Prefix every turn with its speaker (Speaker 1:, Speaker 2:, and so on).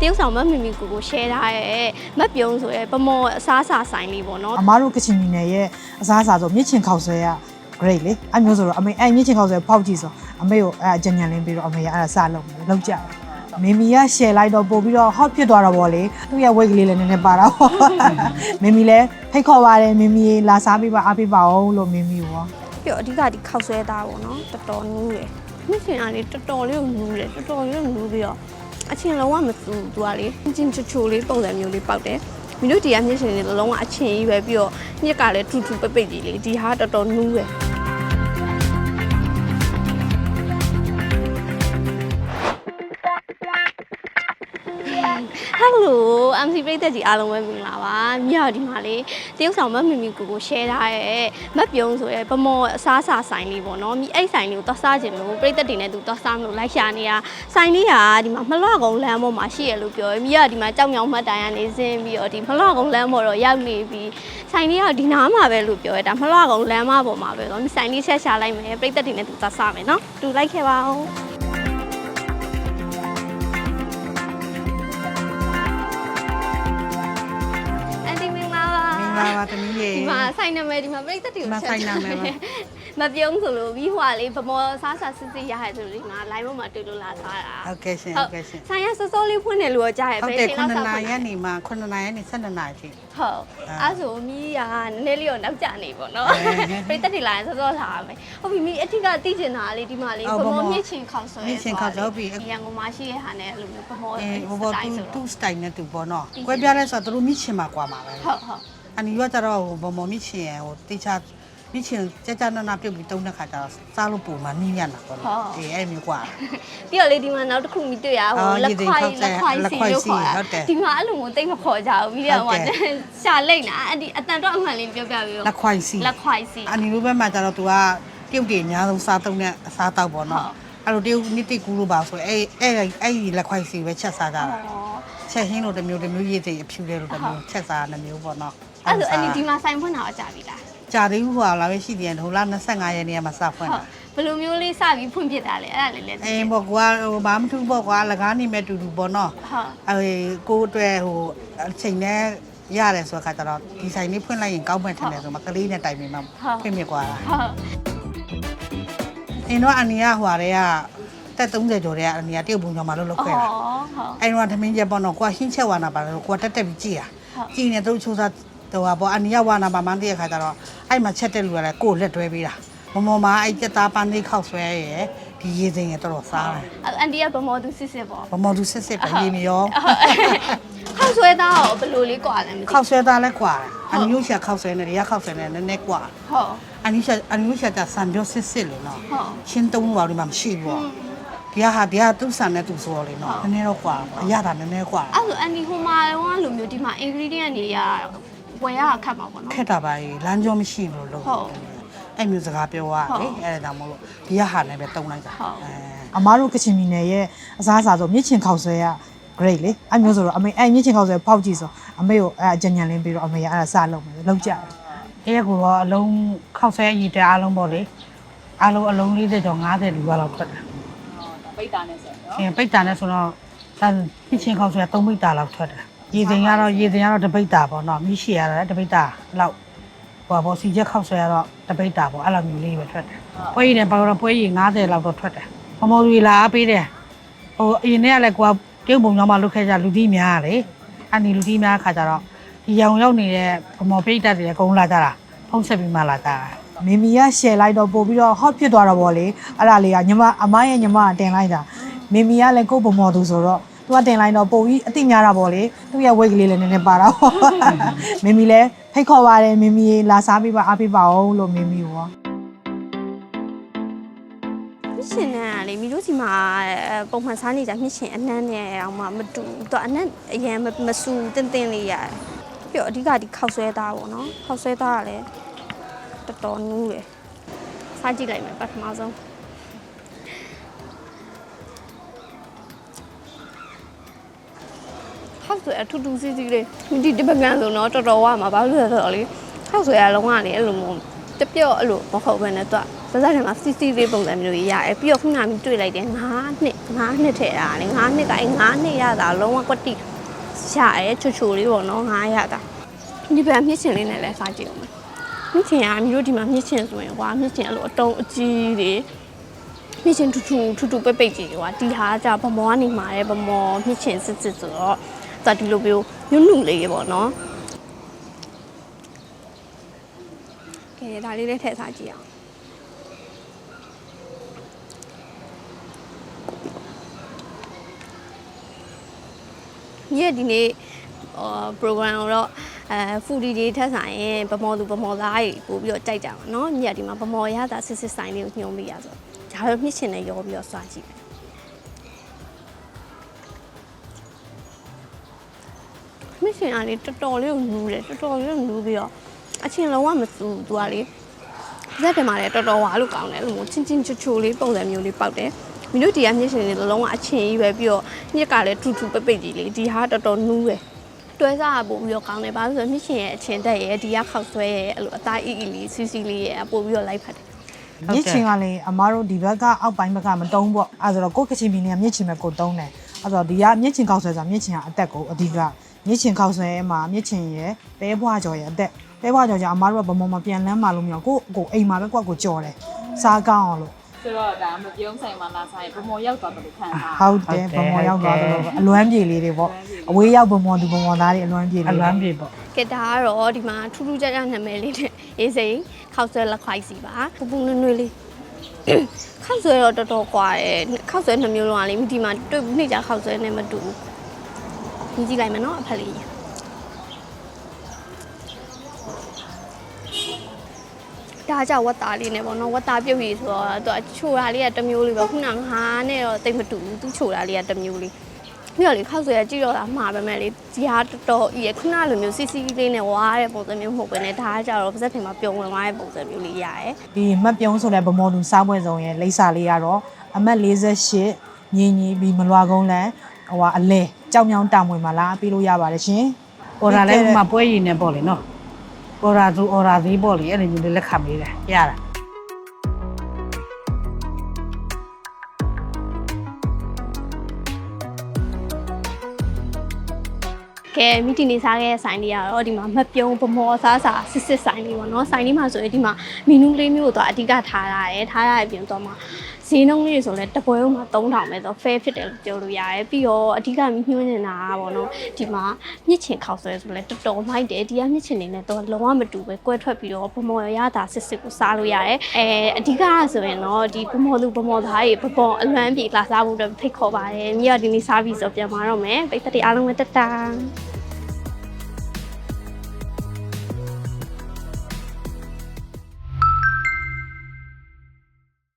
Speaker 1: တရုတ်ဆောင်မမီမီကိုကို share ထားရဲ့မတ်ပြုံးဆိုရဲပမောအစားအစာဆိုင်လေးပေါ့နော်
Speaker 2: အမားတို့ကချင်ပြည်နယ်ရဲ့အစားအစာဆိုမြစ်ချင်ခောက်ဆွဲရ great လေအဲ့မျိုးဆိုတော့အမေအဲ့မြစ်ချင်ခောက်ဆွဲဖောက်ကြည့်ဆိုအမေကိုအဲ့အကြံဉာဏ်လင်းပြီးတော့အမေကအဲ့ဒါစလုပ်မယ်လောက်ကြတယ်မီမီက share လိုက်တော့ပို့ပြီးတော့ hot ဖြစ်သွားတော့ဗောလေသူ့ရဲ့ weight ကလေးလည်းနည်းနည်းပါတော့မီမီလည်းဖိတ်ခေါ်ပါတယ်မီမီလာစားပေးပါအားပေးပါအောင်လို့မီမီရော
Speaker 1: ပြီးတော့အဓိကဒီခောက်ဆွဲသားပေါ့နော်တော်တော်နူးတယ်မြစ်ချင်အားလေးတော်တော်လေးကိုနူးတယ်တော်တော်လေးကိုနူးပြီးတော့ အချင်းလုံးဝမစူသူကလေချင်းချူချူလေးပုံစံမျိုးလေးပေါက်တယ်မင်းတို့ဒီကမြစ်ချင်လေးလုံးဝအချင်းကြီးပဲပြီးတော့ညက်ကလည်းထူထူပိတ်ပိတ်ကြီးလေးဒီဟာတော်တော်နူးတယ် ဟယ်လို MC ပရိသတ်ကြီးအားလုံးပဲမင်္ဂလာပါမြောက်ဒီမှာလေတရုတ်ဆောင်မမီမီကိုကို share ထားရဲ့မတ်ပြုံးဆိုရဲပမောအစားအစာဆိုင်လေးပေါ့နော်မိအဲ့ဆိုင်လေးကိုသွားစားခြင်းလို့ပရိသတ်တွေနဲ့သူသွားစားမလို့လိုက်ရှာနေတာဆိုင်လေးကဒီမှာမလှကုံလမ်းပေါ်မှာရှိရလို့ပြောရမိကဒီမှာကြောက်မြောင်မှတ်တိုင်ကနေဆင်းပြီးတော့ဒီမလှကုံလမ်းပေါ်တော့ရောက်နေပြီဆိုင်လေးကဒီနားမှာပဲလို့ပြောရတာမလှကုံလမ်းမပေါ်မှာပဲတော့မိဆိုင်လေးဆက်ရှာလိုက်မယ်ပရိသတ်တွေနဲ့သူသွားစားမယ်နော်တူလိုက်ခဲ့ပါဦး ပါ
Speaker 3: မင်္ဂလာပါသမီးရေ
Speaker 1: ဒီမှာဆိုင်နာမည်ဒီမှာပြိတ္တတွေကို
Speaker 3: ဒီမှာဆိုင်နာမည်ပါ
Speaker 1: မပြုံးဆိုလို့ပြီးဟွာလေးဗမောစားစားစစ်စစ်ရရဆိုလို့ဒီမှာ live ပေါ်မှာတွေ့လို့လာစားတာ
Speaker 3: ဟုတ်ကဲ့ရှင်ဟုတ်ကဲ့ရှင်
Speaker 1: ဆိုင်ရစောစောလေးဖွင့်တယ်လို့တော့ကြားရ
Speaker 3: ဟုတ်
Speaker 1: ပဲ
Speaker 3: တယ်
Speaker 1: ချိန်
Speaker 3: 9
Speaker 1: လောက်
Speaker 3: နာ
Speaker 1: စား
Speaker 3: ရီ
Speaker 1: ဖွင့်
Speaker 3: ညနေမှာ9နာရီကနေ12နာရီထိ
Speaker 1: ဟုတ်
Speaker 3: အာ
Speaker 1: အဲ့ဆိုမီးကနည်းနည်းလေးတော့နောက်ကျနေပေါ့နော်
Speaker 3: အဲ
Speaker 1: ပြိတ္တတွေလာရင်စောစောလာရမယ်ဟုတ်ပြီမီးအထက်ကသိကျင်တာလေးဒီမှာလေး
Speaker 3: အော်
Speaker 1: ဗ
Speaker 3: ဗမော
Speaker 1: မောမြင့်ချင်ခေါက်ဆွဲ
Speaker 3: မြင့်ချင်ခေါက်ဆွဲဟုတ်ပြီ
Speaker 1: ရန်ကုန်မှာရှိတဲ့ဟာနဲ့အဲ့လိုမျိုးဗမော
Speaker 3: အဲ
Speaker 1: စ
Speaker 3: ဘောဘော
Speaker 1: တိုင်
Speaker 3: သူ
Speaker 1: ဆို
Speaker 3: သူ
Speaker 1: တော့
Speaker 3: စတိုင်နဲ့သူပေါ့နော်
Speaker 1: ပြီး
Speaker 3: ကွဲပြားလဲဆိုတော့သူတို့မြင့်ချင်မှာကွာမှာပဲ
Speaker 1: ဟုတ်ဟုတ်
Speaker 3: အနီရောကြတော့ဟိုဘောမောမြင့်ချင်ရဟိုတေချာမြင့်ချင်ကြကြနာနာပြုတ်ပြီးတုံးတဲ့ခါကျတော့စားလို့ပုံမှန်နီးမြတ်တာပေါ့နော်အေးအဲ့မျိုးကွာ
Speaker 1: ပြီးတော့လေဒီမှာနောက်တစ်ခုမိတွေ့ရဟို
Speaker 3: အော်
Speaker 1: လက်
Speaker 3: ရည်သိ
Speaker 1: ခွို
Speaker 3: ခေါ
Speaker 1: က်
Speaker 3: က်ဆဲ
Speaker 1: လက်ခွိုက်
Speaker 3: လက်
Speaker 1: စီ
Speaker 3: ခွိုက်
Speaker 1: လို့
Speaker 3: စီ
Speaker 1: ခေါ်
Speaker 3: ဟုတ်တယ်
Speaker 1: တာဒီမှာအဲ့လိုမျိုးတိတ်မခေါ်ကြဘူးပြီးတော့
Speaker 3: ဟု
Speaker 1: ဟို
Speaker 3: တ်တယ်
Speaker 1: ရှာလိမ့်နာအဲ့ဒီအတန်တော့အမှန်လေးပြောပြပြီးတော့
Speaker 3: လက်ခွိုက်စီ
Speaker 1: လက်ခွိုက်စီ
Speaker 3: အနီလိုဘက်မှာကျတော့သူကပြုတ်တွေအများဆုံးစားသုံးတဲ့အစားတောက်ပေါ့နော်အဲ့လိုတရုတ်နိတိကူလို့ပါဆိုအဲ့အဲ့အဲ့ဒီလက်ခွိုက်စီပဲချက်စားကြတာချက်ဟင်းလိုတစ်မျိုးတစ်မျိုးရည်သိအဖြူလေးလိုတစ်မျိုးချက်စားတစ်မျိုးပေါ့နော်
Speaker 1: အဲ့ဆိုအဲ့ဒီဒီမှာဆိုင်ဖွင့်တာအကြပြီလား
Speaker 3: ကြာသေးဘူးဟိုလာပဲရှိသေးတယ်ဟိုလာ25ရက်နေ့ကမှစဖွင့်
Speaker 1: ဟု
Speaker 3: တာ
Speaker 1: တ်ဘယ်လိုမျိုးလေးစပြီးဖွင့်ဖြစ်တာလဲအဲ့ဒါလေးလည်းသိ
Speaker 3: အေးဘောကွာဟိုဘာမထူးဘောကွာလကားနေမဲ့တူတူပေါ့နော်
Speaker 1: ဟုတ်
Speaker 3: အဲကိုအတွက်ဟိုအချိန်နဲ့ရတယ်ဆိုတဲ့ခါကျတော့ဒီဆိုင်လေးဖွင့်လိုက်ရင်ကောင်းမှထင်တယ်ဆိုမှကလေးနဲ့တိုင်ပင်မှဖွင့်မြကွာတာ
Speaker 1: ဟုတ်
Speaker 3: အင်းတော့အနီကဟိုဟာတွေကတက်30ကျော်တွေကအနီကတရုတ်ပုံကြောင်မလို့လုပ်ခဲ့တာ
Speaker 1: ဟုတ်
Speaker 3: အဲ့တော့သမင်းချက်ပေါ့နော်ကိုကဟင်းချက်ဝါနာပါလို့ကိုကတက်တက်ပြီးကြည်တာ
Speaker 1: ဟုတ်
Speaker 3: ကြည်နေသူတို့ချိုးစား တော့ဟာပေါ့အနီယဝါနာပါမှန်းတည့်ရခါကျတော့အဲ့မှာချက်တဲ့လူကလည်းကိုယ်လက်တွဲပေးတာမမော်မှာအဲ့ကြက်သားပန်းလေးခောက်ဆွဲရဲဒီရေစိမ်ရတော်တော်စားတယ်
Speaker 1: အဲ့အန်ဒီကဗမောသူစစ်စစ်ပေါ့
Speaker 3: မမော်သူစစ်စစ်ပဲရေမရော
Speaker 1: ခောက်ဆွဲသားရောဘယ်လိုလေးကွာလဲမသိ
Speaker 3: ခောက်ဆွဲသားလည်းကွာတယ်အနီယရှာခောက်ဆွဲနေတယ်ရခောက်ဆွဲနေတယ်နည်းနည်းကွာ
Speaker 1: ဟုတ်
Speaker 3: အနီရှာအနီယရှာကဆန်ပြောစစ်စစ်လေနော်
Speaker 1: ဟုတ်
Speaker 3: ရှင်းတုံးပါလို့မှမရှိဘူးပေါ့ဒီဟာဒီဟာသူ့ဆန်နဲ့သူ့ဆိုလေနော်နည်းနည်းတော့ကွာအရတာနည်းနည်းကွာ
Speaker 1: အဲ့ဆိုအန်ဒီဟိုမှာတော့လိုမျိုးဒီမှာ ingredient တွေက ဝယ်ရခတ်မှာပေါ့နော်
Speaker 3: ခက်တာပါကြီးလမ်းကြောမရှိဘူးလို့
Speaker 1: ဟုတ်
Speaker 3: အဲ့မျိုးစကားပြောရ
Speaker 1: ဟုတ်
Speaker 3: လေအဲ့ဒါကြောင့်မလို့ဒီကဟာနဲ့ပဲတုံးလိုက်တာ
Speaker 1: ဟုတ်
Speaker 3: အဲ
Speaker 2: အမားတို့ကချင်ပြည်နယ်ရဲ့အစားအစာဆိုမြစ်ချင်ခောက်ဆွဲရ great လေအဲ့မျိုးဆိုတော့အမေအဲ့မြစ်ချင်ခောက်ဆွဲဖောက်ကြည့်ဆိုအမေကိုအဲ့အကြံဉာဏ်လင်းပြီးတော့အမေကအဲ့ဒါစလုပ်မယ်လောက်ကြတယ်
Speaker 3: အဲ့ရကိုတော့အလုံးခောက်ဆွဲအည်တဲအလုံးပေါ့လေအလုံးအလုံး40ကျော်50လူကတော့ထွက်တယ်ပိတ်တာနဲ့ဆိုတော့အဲပိတ်တာနဲ့ဆိုတော့ဒါပြချင်းခောက်ဆွဲ3ပိတ်တာလောက်ထွက်တယ် ရေစင်ကတော့ရေစင်ကတော့တပိတ်တာပေါ့နော်မိရှိရတာတပိတ်တာလောက်ဟိုပေါ့စီချက်ခောက်ဆွဲကတော့တပိတ်တာပေါ့အဲ့လိုမျိုးလေးပဲထွက်တယ်ပွဲရည်နဲ့ပါတော့ပွဲရည်90လောက်တော့ထွက်တယ်မမော်လူလာအားပေးတယ်ဟိုအရင်ကလည်းကိုကပြုတ်ပုံကြောင်းမှလုတ်ခဲ့ကြလူကြီးများလေအဲ့ဒီလူကြီးများခါကြတော့ဒီရောင်ရောက်နေတဲ့ဗမော်ပိတ်တက်တွေအကုန်လာကြတာဖုံးဆက်ပြီးမှလာကြတာ
Speaker 2: မီမီက share လိုက်တော့ပို့ပြီးတော့ hot ဖြစ်သွားတော့ဗောလေအဲ့ဒါလေးကညီမအမရဲ့ညီမကတင်လိုက်တာမီမီကလည်းကိုယ့်ဘမော်သူဆိုတော့ သူကတင်လိုက်တော့ပို့ပြီးအတိများတာဗောလေသူ့ရဲ့ weight ကလေးလည်းနည်းနည်းပါတော့မီမီလည်းဖိတ်ခေါ်ပါတယ်မီမီလာစားပေးပါအားပေးပါအောင်လို့မီမီရော
Speaker 1: မြစ်ရှင်နဲ့ကလေမိတို့စီမှာအဲပုံမှန်စားနေကြမြစ်ရှင်အနှမ်းနဲ့အောင်မှမတူဘူးတော့အနှမ်းအရင်မမဆူတင်းတင်းလေးရတယ်ပြီးတော့အဓိကဒီခောက်ဆွဲသားပေါ့နော်ခောက်ဆွဲသားကလည်းတော်တော်နူးတယ်စားကြည့်လိုက်မယ်ပထမဆုံး ခောက်ဆွဲအထူးထူးစီးစီးလေးဒီဒီပကံဆိုတော့တော်တော်ဝါမှာဘာလို့လဲဆိုတော့လေခောက်ဆွဲကလုံးဝလေအဲ့လိုမျိုးတပြော့အဲ့လိုမဟုတ်ဘဲနဲ့သူကပါဇက်ထဲမှာစီစီလေးပုံစံမျိုးကြီးရတယ်ပြီးတော့ခုနကတွေ့လိုက်တယ်9နှစ်9နှစ်ထဲတာလေ9နှစ်ကအဲ9နှစ်ရတာလုံးဝကွက်တိရတယ်ချိုချိုလေးပေါ့နော်9ရတာဒီဘက်မြင့်ချင်လေးနဲ့လည်းစားကြည့်အောင်မယ်မြင့်ချင်ကမျိုးဒီမှာမြင့်ချင်ဆိုရင်ကွာမြင့်ချင်အဲ့လိုအတုံးအကြီးတွေမြင့်ချင်ထူထူထူထူပိတ်ပိတ်ကြီးကွာဒီဟာကဗမောကနေမှာတယ်ဗမောမြင့်ချင်စစ်စစ်ဆိုတော့ ဒါဒီလိုမျိုးညွန့်ညွန့်လေးပေါ့နော်ကဲဒါလေးလေးထည့်စားကြည့်အောင် မြည့်ဒီနေ့ဟော program ကိုတော့အဲ foodie တွေထက်ဆိုင်ရင်ဗမော်သူဗမော်သားတွေပို့ပြီးတော့ကြိုက်ကြပါเนาะမြည့်ဒီမှာဗမော်ရတာစစ်စစ်ဆိုင်လေးကိုညှိုးမိရဆိုဒါတော့မြင့်ချင်နေရောပြီးတော့စွာကြည့် ချင်အားလေးတော်တော်လေးကိုနူးတယ်တော်တော်လေးကိုနူးပြီးတော့အချင်းလုံးဝမစူသူကလေဇက်တယ်မှာလည်းတော်တော်ဝါလို့ကောင်းတယ်လို့ချင်းချင်းချူချူလေးပုံစံမျိုးလေးပေါက်တယ်မင်းတို့ဒီကမြင့်ရှင်လေးလုံးဝအချင်းကြီးပဲပြီးတော့မြက်ကလည်းထူထူပိတ်ပိတ်ကြီးလေးဒီဟာတော်တော်နူးတယ်တွဲစားပို့ပြီးတော့ကောင်းတယ်ဘာလို့လဲဆိုတော့မြင့်ရှင်ရဲ့အချင်းတက်ရဲ့ဒီကခောက်ဆွဲရဲ့အဲ့လိုအသားအီအီလေးစီစီလေးရဲ့ပို့ပြီးတော့လိုက်ဖတ်တယ်
Speaker 2: မြစ်ချင်ကလည်းအမားတို့ဒီဘက်ကအောက်ပိုင်းဘက်ကမတုံးပေါ့အဲဆိုတော့ကိုယ့်ကချင်ပြည်နယ်ကမြစ်ချင်ပဲကိုတုံးတယ်အဲဆိုတော့ဒီကမြစ်ချင်ခောက်ဆွဲဆိုတာမြစ်ချင်ကအတက်ကိုအဓိက မြစ်ချင်ခောက်ဆွဲမှာမြစ်ချင်ရဲ့ပဲဘွားကြော်ရဲ့အတက်ပဲဘွားကြော်ကြအမားတို့ကဗမော်မပြန်လန်းမလို့မရကိုကိုအိမ်မှာပဲကိုကိုကြော်တယ်စားကောင်းအောင်လို့
Speaker 4: ဆိုတော့ဒါမပြုံးဆိုင်မှာလာဆိုင်ပုံမောရောက်သွားတယ်လို့ခံစား
Speaker 2: ဟုတ်တယ်ဗမော်ရောက်သွားတယ်အလွမ်းပြေလေးတွေပေါ့အဝေးရောက်ဗမော်သူဗမော်သားတွေအလွမ်းပြေ
Speaker 3: အ
Speaker 2: လေး
Speaker 3: လွမ်းပြေပေါ့
Speaker 1: ကဲဒါကတော့ဒီမှာထူးထူးခြားခြားနာမည်လေးနဲ့အေးစိန်ခောက်ဆွဲလက်ခွိုက်စီပါပူပူနွေ့နွေ့လေးခောက်ဆွဲတော့တော်တော်ကွာတယ်ခောက်ဆွဲနှမျိုးလုံးကလေဒီမှာတွေ့နေကြခောက်ဆွဲနဲ့မတူဘူး ကြီးကြည့်လိုက်မယ်နော်အဖက်လေးဒါကြောင့်ဝတ်သားလေးနဲ့ပေါ့နော်ဝတ်သားပြုတ်ရည်ဆိုတော့သူကချိုတာလေးကတစ်မျိုးလေးပဲခုနကငါးနဲ့တော့တိတ်မတူဘူးသူချိုတာလေးကတစ်မျိုးလေးပြီးတော့လေခောက်ဆွဲကြည့်တော့တာမှာပဲမဲ့လေဒီဟာတော်တော်ဤရခုနလိုမျိုးစီစီလေးနဲ့ဝါတဲ့ပုံစံမျိုးမဟုတ်ဘဲနဲ့ဒါကကြတော့ပါဇက်ထင်မှာပြုံဝင်သွားတဲ့ပုံစံမျိုးလေးရရဲ
Speaker 2: ဒီမတ်ပြုံးဆိုလဲဗမော်သူစားပွဲစုံရဲ့လိပ်စာလေးကတော့အမတ်48ညီညီပြီးမလွာကုန်းလန်ဟိုကအလဲ ကြောင်မြောင်းတောင်ဝင်မှာလားပြီးလို့ရပါတယ်ရှင်
Speaker 3: အော်ဒါလည်းဥမာပွဲရည်နေပေါ့လေနော်အော်ဒါသူအော်ဒါသေးပေါ့လေအဲ့လိုမျိုးလေးလက်ခံပေးတယ်ရတာ
Speaker 1: ကဲမိတီနေစားခဲ့တဲ့ဆိုင်လေးကတော့ဒီမှာမပြုံးပမောစားစားစစ်စစ်ဆိုင်လေးပေါ့နော်ဆိုင်လေးမှာဆိုရင်ဒီမှာမီနူးလေးမျိုးကိုတော့အဓိကထားရတယ်ထားရတဲ့ပြင်တော့မှာ ဈေးနှုန်းလေးတွေဆိုလဲတပွဲဥမှာ3000ပဲဆို fair ဖြစ်တယ်လို့ပြောလို့ရတယ်ပြီးတော့အဓိကမြညွှန်းနေတာကပေါ့နော်ဒီမှာမြစ်ချင်ခောက်ဆွဲဆိုလဲတော်တော်မိုက်တယ်ဒီကမြစ်ချင်နေနဲ့တော့လုံးဝမတူပဲကွဲထွက်ပြီးတော့ပမောရရတာစစ်စစ်ကိုစားလို့ရတယ်အဲအဓိကဆိုရင်တော့ဒီပမောလူပမောသားတွေပပောအလွမ်းပြေလာစားဖို့အတွက်ဖိတ်ခေါ်ပါတယ်မြရဒီနေ့စားပြီးဆိုပြန်มาတော့မယ်ပိတ်သက်တွေအားလုံးပဲတက်တာ